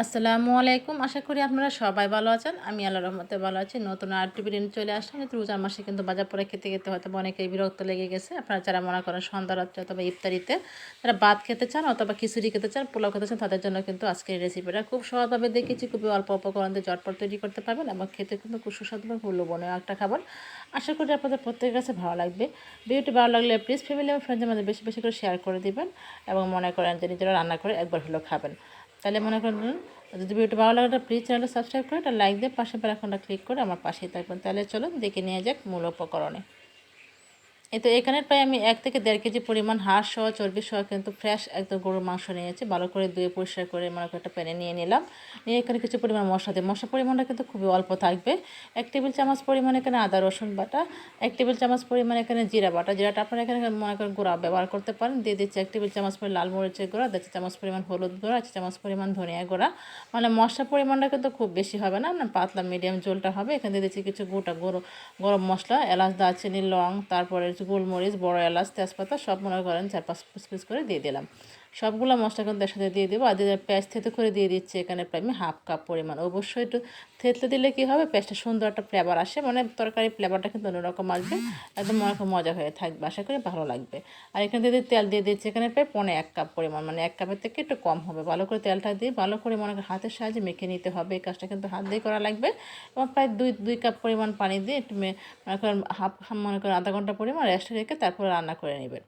আসসালামু আলাইকুম। আশা করি আপনারা সবাই ভালো আছেন। আমি আল্লাহ রহমতে ভালো আছি। নতুন আর টিভি চলে আসলাম। কিন্তু রোজার মাসে কিন্তু বাজার পরে খেতে খেতে হয়তো অনেকেই বিরক্ত লেগে গেছে। আপনারা যারা মনে করেন সন্ধ্যা, রাত্রে অথবা ইফতারিতে যারা ভাত খেতে চান অথবা খিচুড়ি খেতে চান, পোলাও খেতে চান, তাদের জন্য কিন্তু আজকের রেসিপিটা খুব সহজভাবে দেখেছি। খুবই অল্প উপকরণ দিয়ে জটপট তৈরি করতে পারবেন এবং খেতে কিন্তু খুব সুস্বাদু হলো বনে একটা খাবার। আশা করি আপনাদের প্রত্যেকের কাছে ভালো লাগবে। ভিডিওটি ভালো লাগলে প্লিজ ফ্যামিলি এবং ফ্রেন্ডের মধ্যে বেশি বেশি করে শেয়ার করে দিবেন এবং মনে করেন যে নিজেরা রান্না করে একবার হলেও খাবেন। তাহলে মনে করুন যদি ভিডিওটি ভালো লাগে প্লিজ চ্যানেলটা সাবস্ক্রাইব করে একটা লাইক দিয়ে পাশে প্যারাখনটা ক্লিক করে আমার পাশেই থাকবেন। তাহলে চলুন, দেখে নিয়ে যাক মূল উপকরণে। এই তো এখানের প্রায় আমি এক থেকে দেড় কেজি পরিমাণ হাঁস সহ, চর্বি সহ কিন্তু ফ্রেশ একদম গরুর মাংস নিয়েছি। ভালো করে ধুয়ে পরিষ্কার করে মনে একটা প্যানে নিয়ে নিলাম। নিয়ে এখানে কিছু পরিমাণ মশলা দিয়ে মশলা পরিমাণটা কিন্তু খুবই অল্প থাকবে। এক টেবিল চামচ পরিমাণ এখানে আদা, রসুন বাটা, এক টেবিল চামচ পরিমাণ এখানে জিরা বাটা। জিরাটা আপনারা এখানে মনে করেন গুঁড়া ব্যবহার করতে পারেন। দিয়ে দিচ্ছি এক টেবিল চামচ পরিমাণ লাল মরিচের গুঁড়া, দেড় চামচ পরিমাণ হলুদ গুঁড়া, এক চামচ পরিমাণ ধনিয়া গুঁড়া। মানে মশলা পরিমাণটা কিন্তু খুব বেশি হবে না। না পাতলা মিডিয়াম জোলটা হবে। এখানে দিয়ে দিচ্ছি কিছু গোটা গরম মশলা, এলাচ, দারচিনি, লং, তারপরে গোলমরিচ বড় এলাচ তেজপাতা সব মনে করেন চার পাঁচ পিস পিস করে দিয়ে দিলাম। সবগুলো মশলা কিন্তু একসাথে দিয়ে দেবো। আর দিয়ে পেঁয়াজ থেতে করে দিয়ে দিচ্ছি এখানে প্রায় আমি হাফ কাপ পরিমাণ। অবশ্যই একটু থেতলে দিলে কী হবে? পেঁয়াজটা সুন্দর একটা ফ্লেভার আসে। মানে তরকারি ফ্লেভারটা কিন্তু অন্যরকম আসবে। একদম মনে মজা হয়ে থাকবে। আশা করি ভালো লাগবে। আর এখানে দিয়ে তেল দিয়ে দিচ্ছি, এখানে প্রায় পনে এক কাপ পরিমাণ। মানে এক কাপের থেকে একটু কম হবে। ভালো করে তেলটা দিয়ে ভালো করে মনে হাতের সাহায্যে মেখে নিতে হবে। এই কাজটা কিন্তু হাত দিয়ে করা লাগবে। এবং প্রায় দুই দুই কাপ পরিমাণ পানি দিয়ে একটু মনে করেন হাফ মনে করেন আধা ঘণ্টা পরিমাণ রেস্ট রেখে তারপরে রান্না করে নেবেন।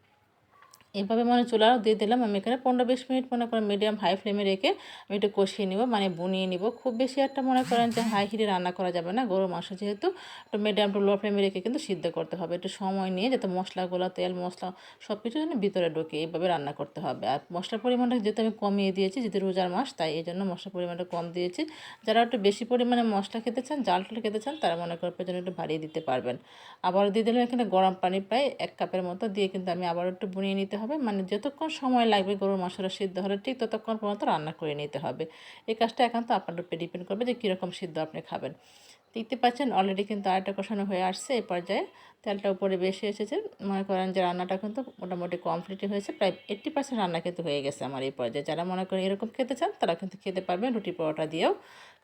এভাবে মানে চুলাও দিয়ে দিলাম। আমি এখানে পনেরো বিশ মিনিট মনে করেন মিডিয়াম হাই ফ্লেমে রেখে আমি একটু কষিয়ে নিব মানে বুনিয়ে নিব। খুব বেশি একটা মনে করেন যে হাই হিটে রান্না করা যাবে না। গরু মাংস যেহেতু একটু মিডিয়াম টু লো ফ্লেমে রেখে কিন্তু সিদ্ধ করতে হবে। একটু সময় নিয়ে যাতে মশলাগুলো, তেল, মশলা সব কিছু যেন ভিতরে ঢুকে এইভাবে রান্না করতে হবে। আর মশলার পরিমাণটা যেহেতু আমি কমিয়ে দিয়েছি, যেহেতু রোজার মাস, তাই এই জন্য মশলার পরিমাণটা কম দিয়েছি। যারা একটু বেশি পরিমাণে মশলা খেতে চান জাল টাল খেতে চান, তারা মনে করেন জন্য একটু বাড়িয়ে দিতে পারবেন। আবার দিয়ে দিলাম এখানে গরম পানি, প্রায় এক কাপের মতো দিয়ে কিন্তু আমি আবার একটু বুনিয়ে নিতে হবে মানে যতক্ষণ সময় লাগবে গরুর মাংসটা সিদ্ধ হলে ঠিক ততক্ষণ পর্যন্ত রান্না করে নিতে হবে। এই কাজটা একান্ত আপনার উপরে ডিপেন্ড করবে যে কীরকম সিদ্ধ আপনি খাবেন। দেখতে পাচ্ছেন অলরেডি কিন্তু আরেকটা কষানো হয়ে আসছে এই পর্যায়ে। তেলটা উপরে বেশি এসেছে। মনে করেন যে রান্নাটা কিন্তু মোটামুটি কমপ্লিটই হয়েছে। প্রায় এইট্টি পার্সেন্ট রান্না কিন্তু হয়ে গেছে আমার এই পর্যায়ে। যারা মনে করেন এরকম খেতে চান তারা কিন্তু খেতে পারবেন। রুটি পরোটা দিয়েও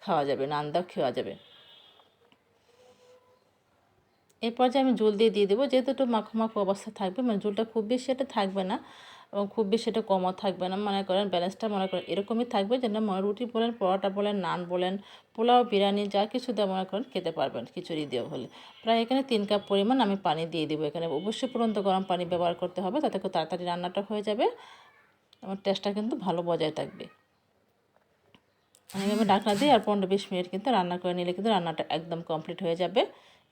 খাওয়া যাবে, নান দাও খাওয়া যাবে। এই যে আমি জল দিয়ে দিয়ে দেবো, যেহেতু একটু মাখো মাখো অবস্থা থাকবে মানে জলটা খুব বেশি এটা থাকবে না এবং খুব বেশি এটা কমও থাকবে না। মনে করেন ব্যালেন্সটা মনে করেন এরকমই থাকবে যেন মনে রুটি বলেন, পরোটা বলেন, নান বলেন, পোলাও, বিরিয়ানি, যা কিছু দিয়ে মনে করেন খেতে পারবেন খিচুড়ি দিয়ে হলে। প্রায় এখানে তিন কাপ পরিমাণ আমি পানি দিয়ে দেবো এখানে। অবশ্যই পরন্ত গরম পানি ব্যবহার করতে হবে তাতে খুব তাড়াতাড়ি রান্নাটা হয়ে যাবে আমার টেস্টটা কিন্তু ভালো বজায় থাকবে। আমি ঢাকনা দিই আর পনেরো বিশ মিনিট কিন্তু রান্না করে নিলে কিন্তু রান্নাটা একদম কমপ্লিট হয়ে যাবে।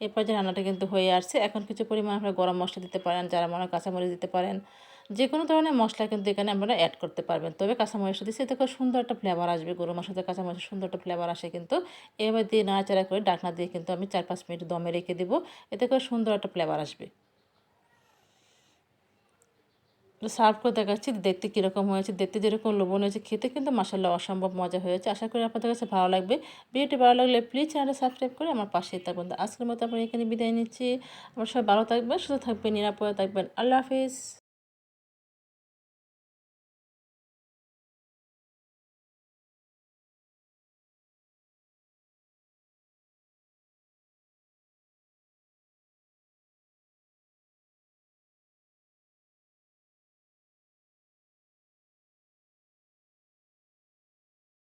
এরপর যে রান্নাটা কিন্তু হয়ে আসছে। এখন কিছু পরিমাণ আপনারা গরম মশলা দিতে পারেন, যারা মনে কাঁচামরিচ দিতে পারেন। যে কোনো ধরনের মশলা কিন্তু এখানে আপনারা অ্যাড করতে পারবেন। তবে কাঁচামরিচটা দিচ্ছে, এতে করে সুন্দর একটা ফ্লেভার আসবে। গরু মশলাতে কাঁচামরিচের সুন্দর একটা ফ্লেভার আসে কিন্তু এবার দিয়ে নাড়াচাড়া করে ডাকনা দিয়ে কিন্তু আমি চার পাঁচ মিনিট দমে রেখে দেবো। এতে করে সুন্দর একটা ফ্লেভার আসবে। সার্ভ করে দেখাচ্ছি, দেখতে কীরকম হয়েছে, দেখতে যেরকম লবণ হয়েছে, খেতে কিন্তু মাসাল্লাহ অসম্ভব মজা হয়েছে। আশা করি আপনাদের কাছে ভালো লাগবে। ভিডিওটি ভালো লাগলে প্লিজ চ্যানেলটা সাবস্ক্রাইব করে আমার পাশেই থাকবেন আজকের মতো আমরা এখানে বিদায় নিচ্ছি। আমার সবাই ভালো থাকবেন, সুস্থ থাকবেন, নিরাপদে থাকবেন। আল্লাহ হাফিজ।